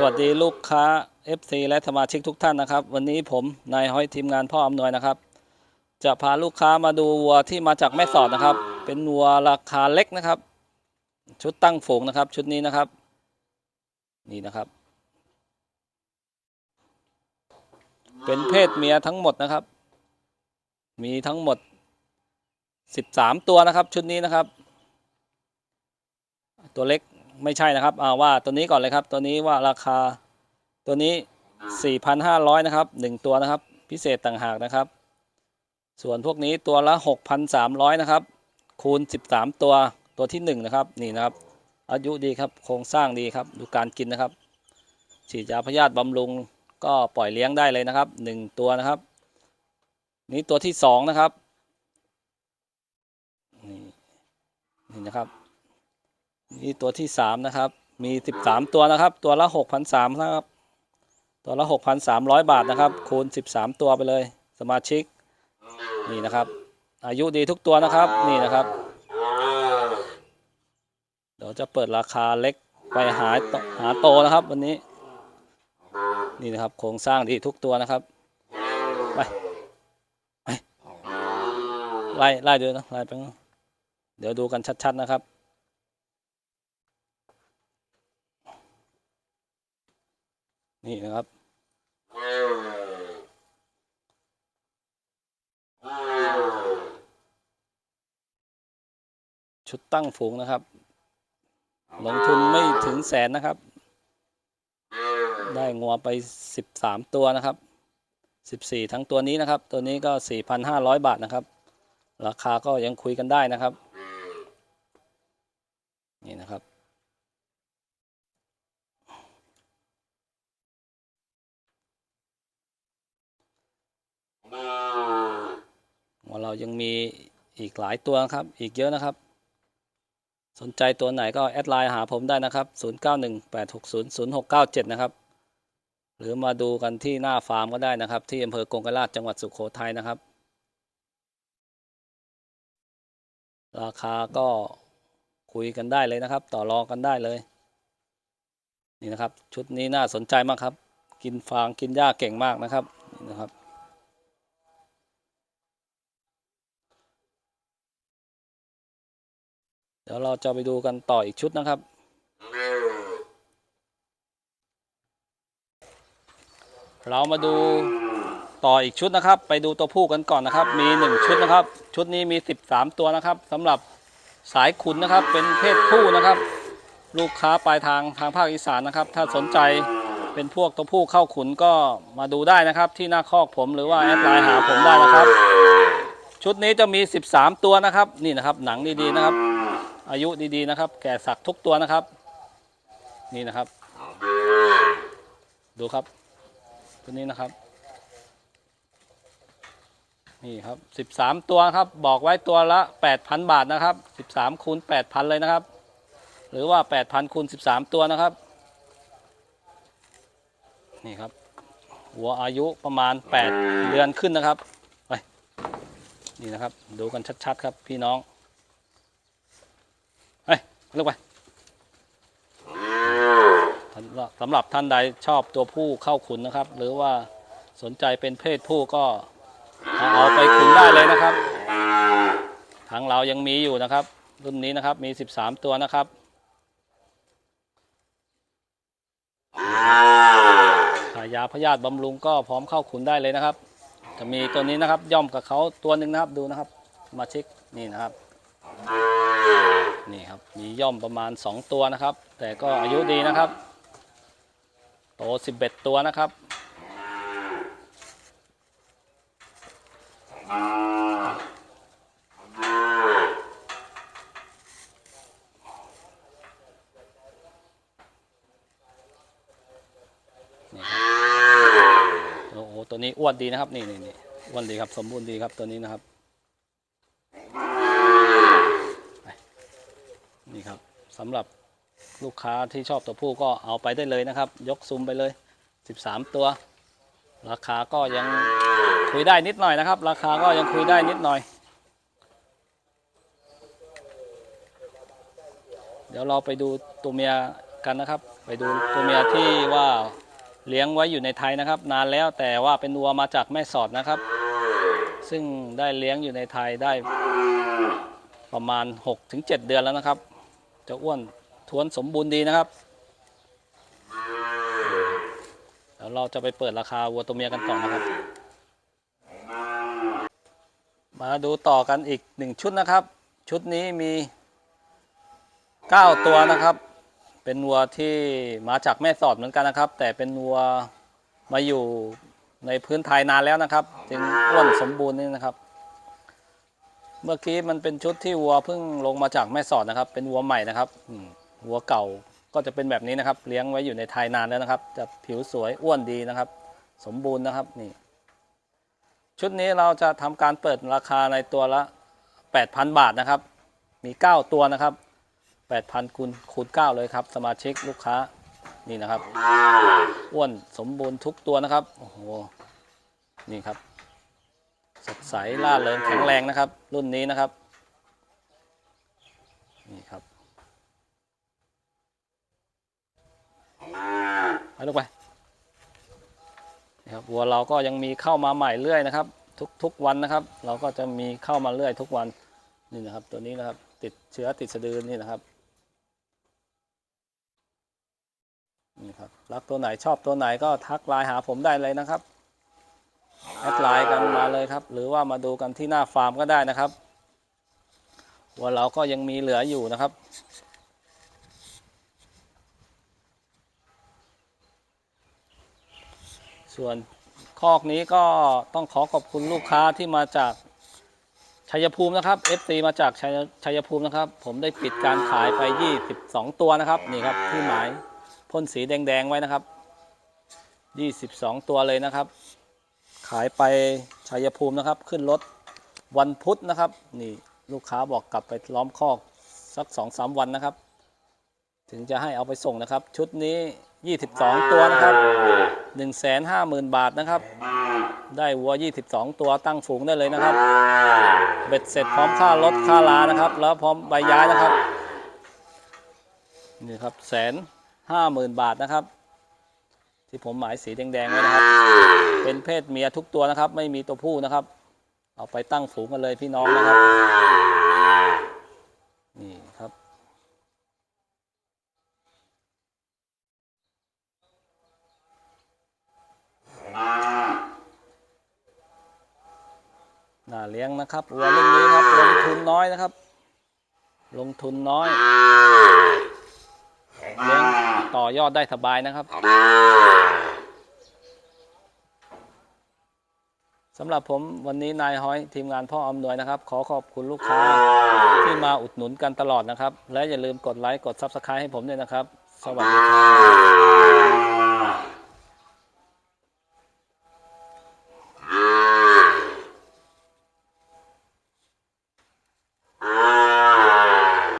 สวัสดีลูกค้า FC และสมาชิกทุกท่านนะครับ วันนี้ผมนายห้อยทีมงานพ่ออำนวยนะครับ จะพาลูกค้ามาดูวัวที่มาจากแม่สอดนะครับ เป็นวัวราคาเล็กนะครับ ชุดตั้งฝูงนะครับ ชุดนี้นะครับ นี่นะครับ เป็นเพศเมียทั้งหมดนะครับ มีทั้งหมด 13 ตัวนะครับ ชุดนี้นะครับ ตัวเล็ก ไม่ใช่นะครับว่าตัวนี้ก่อนเลยครับ ตัวนี้ว่าราคาตัวนี้ 4,500 นะครับหนึ่งตัวนะครับ พิเศษต่างหากนะครับ ส่วนพวกนี้ตัวละ 6,300 นะครับ คูณ 13 ตัวตัวที่ 1 นะครับ นี่นะครับ อายุดีครับ โครงสร้างดีครับ ดูการกินนะครับ ฉีดยาพยาธิบำรุงก็ปล่อยเลี้ยงได้เลยนะครับหนึ่งตัวนะครับ นี่ตัวที่สองนะครับนี่นี่นะครับ นี่ตัวที่สามนะครับ มีสิบสามตัวนะครับ ตัวละหกพันสามนะครับ ตัวละหกพันสามร้อยบาทนะครับ คูณสิบสามตัวไปเลย สมาชิก นี่นะครับ อายุดีทุกตัวนะครับ นี่นะครับ เดี๋ยวจะเปิดราคาเล็กไปหาหาโตนะครับ วันนี้ นี่นะครับ โครงสร้างดีทุกตัวนะครับ ไปไปไล่ไล่ดูนะไล่ไป เดี๋ยวดูกันชัด ๆ นะครับ นี่นะครับ ชุดตั้งฝูงนะครับ ลงทุนไม่ถึงแสนนะครับ ได้งัวไปสิบสามตัวนะครับสิบสี่ทั้งตัวนี้นะครับ ตัวนี้ก็สี่พันห้าร้อยบาทนะครับ ราคาก็ยังคุยกันได้นะครับ นี่นะครับ ของเรายังมีอีกหลายตัวครับ อีกเยอะนะครับ สนใจตัวไหนก็แอดไลน์หาผมได้นะครับ 0918600697 นะครับ หรือมาดูกันที่หน้าฟาร์มก็ได้นะครับ ที่อำเภอกงกราชจังหวัดสุโขทัยนะครับ ราคาก็คุยกันได้เลยนะครับ ต่อรองกันได้เลย นี่นะครับ ชุดนี้น่าสนใจมากครับ กินฟางกินหญ้าเก่งมากนะครับนี่นะครับ ดี๋ยวเราจะไปดูกันต่ออีกชุดนะครับ เรามาดูต่ออีกชุดนะครับ ไปดูตัวผู้กันก่อนนะครับ มีหนึ่งชุดนะครับ ชุดนี้มี 13 ตัวนะครับสำหรับสายขุนนะครับ เป็นเพศผู้นะครับ ลูกค้าปลายทางทางภาคอีสานนะครับ ถ้าสนใจเป็นพวกตัวผู้เข้าขุนก็มาดูได้นะครับ ที่หน้าคอกผมหรือว่าแอดไลน์หาผมได้นะครับ ชุดนี้จะมี 13 ตัวนะครับ นี่นะครับหนังดีๆนะครับ อายุดีๆนะครับ แก่สักทุกตัวนะครับ นี่นะครับ ดูครับ ตัวนี้นะครับ นี่ครับ 13 ตัวครับ บอกไว้ตัวละ 8,000 บาทนะครับ 13คูณ8,000 เลยนะครับ หรือว่า 8,000คูณ13 ตัวนะครับ นี่ครับ หัวอายุประมาณ 8 เดือนขึ้นนะครับ ไป นี่นะครับ ดูกันชัดๆ ครับพี่น้อง ลือกไปสำหรับสำหรับท่านใดชอบตัวผู้เข้าขุนนะครับ หรือว่าสนใจเป็นเพศผู้ก็เอาไปขุนได้เลยนะครับ ทางเรายังมีอยู่นะครับ รุ่นนี้นะครับมี 13 ตัวนะครับขายยาพยาธิบำรุงก็พร้อมเข้าขุนได้เลยนะครับ จะมีตัวนี้นะครับย่อมกับเขาตัวหนึ่งนะครับดูนะครับ มาเช็คนี่นะครับ นี่ครับมีย่อมประมาณ 2 ตัวนะครับ แต่ก็อายุดีนะครับ โต 11 ตัวนะครับนี่ครับโอ้โหตัวนี้อ้วนดีนะครับ นี่นี่นี่อ้วนดีครับ สมบูรณ์ดีครับตัวนี้นะครับ นี่ครับ สำหรับลูกค้าที่ชอบตัวผู้ก็เอาไปได้เลยนะครับ ยกซุมไปเลย 13 ตัว ราคาก็ยังคุยได้นิดหน่อยนะครับ ราคาก็ยังคุยได้นิดหน่อย เดี๋ยวเราไปดูตัวเมียกันนะครับ ไปดูตัวเมียที่ว่าเลี้ยงไว้อยู่ในไทยนะครับ นานแล้วแต่ว่าเป็นวัวมาจากแม่สอดนะครับ ซึ่งได้เลี้ยงอยู่ในไทยได้ประมาณ 6-7 เดือนแล้วนะครับ จะอ้วนท้วนสมบูรณ์ดีนะครับเดี๋ยวเราจะไปเปิดราคาวัวตัวเมียกันต่อนะครับ มาดูต่อกันอีกหนึ่งชุดนะครับ ชุดนี้มี 9 ตัวนะครับ เป็นวัวที่มาจากแม่สอดเหมือนกันนะครับ แต่เป็นวัวมาอยู่ในพื้นไทยนานแล้วนะครับ จึงอ้วนสมบูรณ์นี่นะครับ เมื่อกี้มันเป็นชุดที่วัวเพิ่งลงมาจากแม่สอดนะครับ เป็นวัวใหม่นะครับวัวเก่าก็จะเป็นแบบนี้นะครับ เลี้ยงไว้อยู่ในไทยนานแล้วนะครับ จะผิวสวยอ้วนดีนะครับ สมบูรณ์นะครับนี่ ชุดนี้เราจะทำการเปิดราคาในตัวละ 8,000 บาทนะครับ มี 9 ตัวนะครับ 8,000คูณคูณ9เลยครับ สมาชิกลูกค้านี่นะครับ อ้วนสมบูรณ์ทุกตัวนะครับโอ้โหนี่ครับ สดใสล่าเริงแข็งแรงนะครับ รุ่นนี้นะครับนี่ครับไปลูกไปนี่ครับวัวเราก็ยังมีเข้ามาใหม่เรื่อยนะครับ ทุกทุกวันนะครับ เราก็จะมีเข้ามาเรื่อยทุกวันนี่นะครับ ตัวนี้นะครับติดเชื้อติดสะดือนี่นะครับนี่ครับรักตัวไหนชอบตัวไหนก็ทักไลน์หาผมได้เลยนะครับ แอดไลน์กันมาเลยครับ หรือว่ามาดูกันที่หน้าฟาร์มก็ได้นะครับวัวเราก็ยังมีเหลืออยู่นะครับ ส่วนคอกนี้ก็ต้องขอขอบคุณลูกค้าที่มาจากชัยภูมินะครับ FC มาจากชัยชัยภูมินะครับ ผมได้ปิดการขายไป 22 ตัวนะครับ นี่ครับที่หมายพ่นสีแดง ๆ ไว้นะครับ 22 ตัวเลยนะครับ ขายไปชัยภูมินะครับ ขึ้นรถวันพุธนะครับ นี่ลูกค้าบอกกลับไปล้อมคอกสักสองสามวันนะครับ ถึงจะให้เอาไปส่งนะครับ ชุดนี้ 22 ตัวนะครับ 150,000 บาทนะครับ ได้วัว 22 ตัวตั้งฝูงได้เลยนะครับ เบ็ดเสร็จพร้อมค่ารถค่าลานะครับ แล้วพร้อมใบย้ายนะครับ นี่ครับแสนห้าหมื่นบาทนะครับ ที่ผมหมายสีแดงๆไว้นะครับ เป็นเพศเมียทุกตัวนะครับ ไม่มีตัวผู้นะครับ เอาไปตั้งฝูงกันเลยพี่น้องนะครับ นี่ครับ น่าเลี้ยงนะครับวัวรุ่นนี้ครับลงทุนน้อยนะครับ ลงทุนน้อยเลี้ยง ต่อยอดได้สบายนะครับสำหรับผมวันนี้นายห้อยทีมงานพ่ออำนวยนะครับ ขอขอบคุณลูกค้าที่มาอุดหนุนกันตลอดนะครับ และอย่าลืมกดไลค์กดซับสไครต์ให้ผมด้วยนะครับ สวัสดีครับ